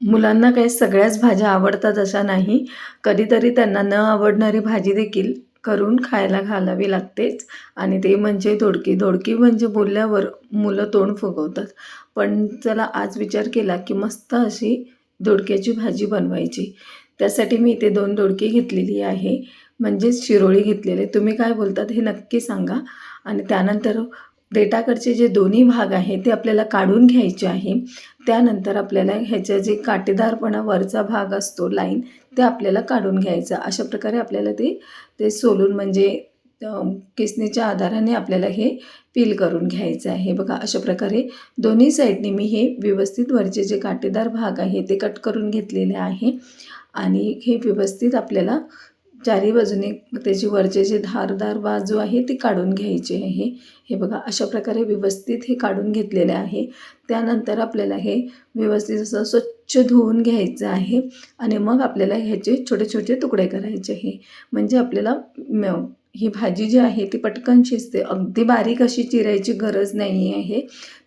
मुलांना काही सगळ्याच भाज्या आवडतात अशा नाही. कधीतरी त्यांना न आवडणारी भाजी देखील करून खायला घालावी लागतेच. आणि ते म्हणजे दोडकी. दोडकी म्हणजे बोलल्यावर मुलं तोंड फुगवतात. पण चला आज विचार केला की मस्त अशी दोडक्याची भाजी बनवायची. त्यासाठी मी इथे दोन दोडकी घेतलेली आहे. म्हणजेच शिरोळी घेतलेले. तुम्ही काय बोलतात हे नक्की सांगा. आणि त्यानंतर देठाकडचे जे दोन्ही भाग आहे ते आपल्याला काढून घ्यायचे आहे. त्यानंतर आपल्याला ह्याच्या जे काटेदारपणा वरचा भाग असतो लाईन ते आपल्याला काढून घ्यायचा. अशा प्रकारे आपल्याला ते ते सोलून म्हणजे अम, किसनीच्या आधाराने आपल्याला हे पील करून घ्यायचं आहे. बघा अशा प्रकारे दोन्ही साईडने मी हे व्यवस्थित वरचे जे काटेदार भाग आहे ते कट करून घेतलेले आहे. आणि हे व्यवस्थित आपल्याला चारी बाजूने त्याची वरचे जे धारदार बाजू आहे ती काढून घ्यायची आहे. हे बघा अशा प्रकारे व्यवस्थित हे काढून घेतलेले आहे. त्यानंतर आपल्याला हे व्यवस्थित असं स्वच्छ धुवून घ्यायचं आहे आणि मग आपल्याला ह्याचे छोटे छोटे तुकडे करायचे आहे. म्हणजे आपल्याला म- ही भाजी जी आहे ती पटकन शिजते. अगदी बारीक अशी चिरायची गरज नाही आहे.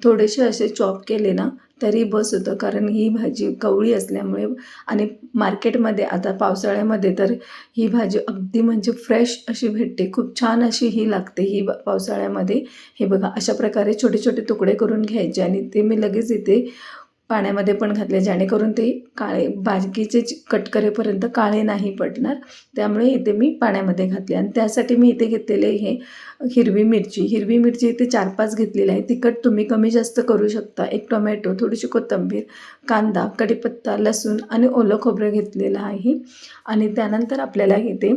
थोडेसे असे चॉप केले ना तरी बस होतं. कारण ही भाजी कवळी असल्यामुळे आणि मार्केटमध्ये आता पावसाळ्यामध्ये तर ही भाजी अगदी म्हणजे फ्रेश अशी भेटते. खूप छान अशी ही लागते ही ब- पावसाळ्यामध्ये. हे बघा अशा प्रकारे छोटे छोटे तुकडे करून घ्यायचे आणि ते मी लगेच इथे पाण्यामध्ये पण घातले जेणेकरून ते काळे बाजकीचे कटकरेपर्यंत कट करेपर्यंत काळे नाही पडणार. त्यामुळे इथे मी पाण्यामध्ये घातले. आणि त्यासाठी मी इथे घेतलेले हे हिरवी मिरची. हिरवी मिरची इथे चार पाच घेतलेली आहे. तिखट तुम्ही कमी जास्त करू शकता. एक टोमॅटो थोडीशी कोथिंबीर कांदा कढीपत्ता लसूण आणि ओलं खोबरं घेतलेलं आहे. आणि त्यानंतर आपल्याला इथे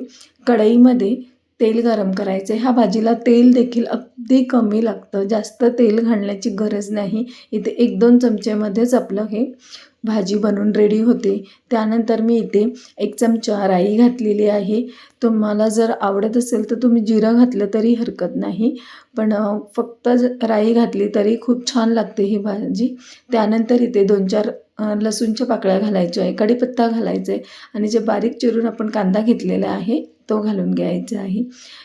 कढईमध्ये तेल गरम करायचं आहे ह्या भाजीला तेल देखील अगदी कमी लागतं. जास्त तेल घालण्याची गरज नाही. इथे एक दोन चमच्यामध्येच आपलं हे भाजी बनून रेडी होते. त्यानंतर मी इथे एक चमचा राई घातलेली आहे. तुम्हाला जर आवडत असेल तर तुम्ही जिरं घातलं तरी हरकत नाही. पण फक्त राई घातली तरी खूप छान लागते ही भाजी. त्यानंतर इथे दोन चार लसूणच्या पाकळ्या घालायच्या आहे. कढीपत्ता घालायचा आहे. आणि जे बारीक चिरून आपण कांदा घेतलेला आहे तो घालून घ्यायचा आहे.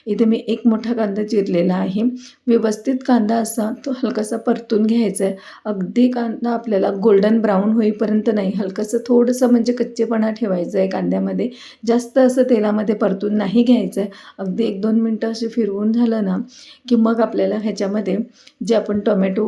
इथे मी एक मोठा कांदा चिरलेला आहे. व्यवस्थित कांदा असा तो हलकासा परतून घ्यायचा आहे. अगदी कांदा आपल्याला गोल्डन ब्राऊन होईपर्यंत नाही. हलकंसं थोडंसं म्हणजे कच्चेपणा ठेवायचं आहे कांद्यामध्ये. जास्त असं तेलामध्ये परतून नाही घ्यायचं आहे. अगदी एक दोन मिनटं असे फिरवून झालं ना की मग आपल्याला ह्याच्यामध्ये जे आपण टोमॅटो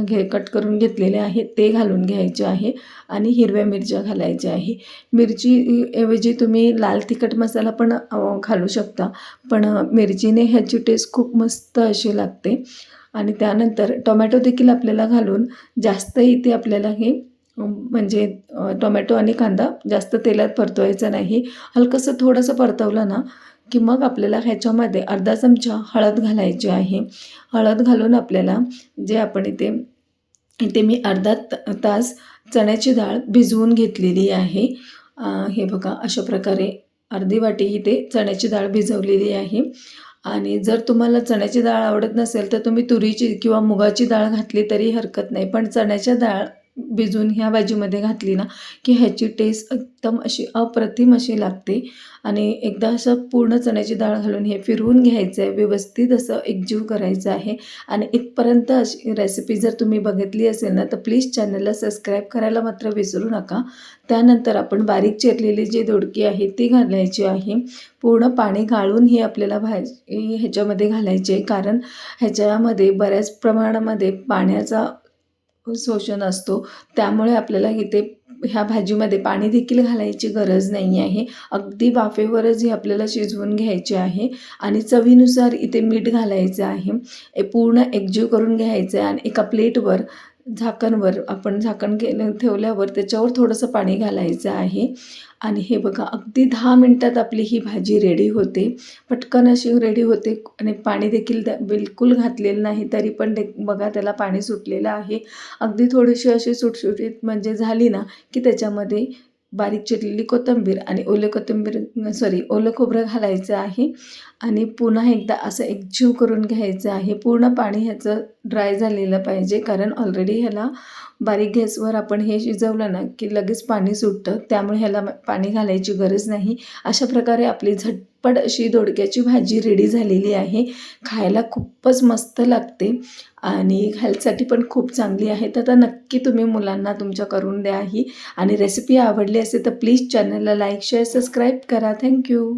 घे कट करून घेतलेले आहे ते घालून घ्यायचे आहे आणि हिरव्या मिरच्या घालायच्या आहे. मिरची ऐवजी तुम्ही लाल तिखट मसाला पण घालू शकता. पण मिरचीने ह्याची टेस्ट खूप मस्त अशी लागते. आणि त्यानंतर टोमॅटो देखील आपल्याला घालून जास्त इथे आपल्याला हे म्हणजे टोमॅटो आणि कांदा जास्त तेलात परतवायचा नाही. हलकंसं थोडंसं परतवलं ना की मग आपल्याला ह्याच्यामध्ये अर्धा चमचा हळद घालायची आहे. हळद घालून आपल्याला जे आपण इथे इथे मी अर्धा तास चण्याची डाळ भिजवून घेतलेली आहे. हे बघा अशा प्रकारे अर्धी वाटी इथे चण्याची डाळ भिजवलेली आहे. आणि जर तुम्हाला चण्याची डाळ आवडत नसेल तर तुम्ही तुरीची किंवा मुगाची डाळ घातली तरी हरकत नाही. पण चण्याच्या डाळ भिजवून ह्या भाजीमध्ये घातली ना की ह्याची टेस्ट एकदम अशी अप्रतिम अशी लागते. आणि एकदा असं पूर्ण चण्याची डाळ घालून हे फिरवून घ्यायचं आहे व्यवस्थित असं एकजीव करायचं आहे. आणि इथपर्यंत अशी रेसिपी जर तुम्ही बघितली असेल ना तर प्लीज चॅनलला सबस्क्राईब करायला मात्र विसरू नका. त्यानंतर आपण बारीक चिरलेली जी दोडकी आहे ती घालायची आहे. पूर्ण पाणी गाळून ही आपल्याला भाजी ह्याच्यामध्ये घालायची आहे कारण ह्याच्यामध्ये बऱ्याच प्रमाणामध्ये पाण्याचा शोषण असतो. त्यामुळे आपल्याला इथे ह्या भाजीमध्ये पाणी देखील घालायची गरज नाही आहे. अगदी वाफेवरच ही आपल्याला शिजवून घ्यायची आहे आणि चवीनुसार इथे मीठ घालायचं आहे. पूर्ण एकजीव करून घ्यायचं आहे आणि एका प्लेटवर झाकणवर आपण झाकण केलं ठेवल्यावर त्याच्यावर थोडंसं पाणी घालायचं आहे. आणि हे बघा अगदी दहा मिनटात आपली ही भाजी रेडी होते. पटकन अशी रेडी होते आणि पाणी देखील बिलकुल घातलेलं नाही तरी पण ते बघा त्याला पाणी सुटलेलं आहे. अगदी थोडीशी अशी सुटसुटीत म्हणजे झाली ना की त्याच्यामध्ये बारीक चिरलेली कोथिंबीर आणि ओले कोथिंबीर सॉरी ओलं खोबरं घालायचं आहे. आणि पुन्हा एकदा असं एकजीव करून घ्यायचं आहे. पूर्ण पाणी ह्याचं ड्राय झालेलं पाहिजे. कारण ऑलरेडी ह्याला बारीक गॅसवर आपण हे शिजवलं ना की लगेच पाणी सुटतं. त्यामुळे ह्याला पाणी घालायची गरज नाही. अशा प्रकारे आपली झट झटपट अशी दोडक्याची भाजी रेडी झालेली आहे. खायला खूपच मस्त लागते आणि हेल्थसाठी पण खूप चांगली आहे. तर आता नक्की तुम्ही मुलांना तुमच्या करून द्या ही. आणि रेसिपी आवडली असेल तर प्लीज चॅनलला लाईक शेअर सबस्क्राईब करा. Thank you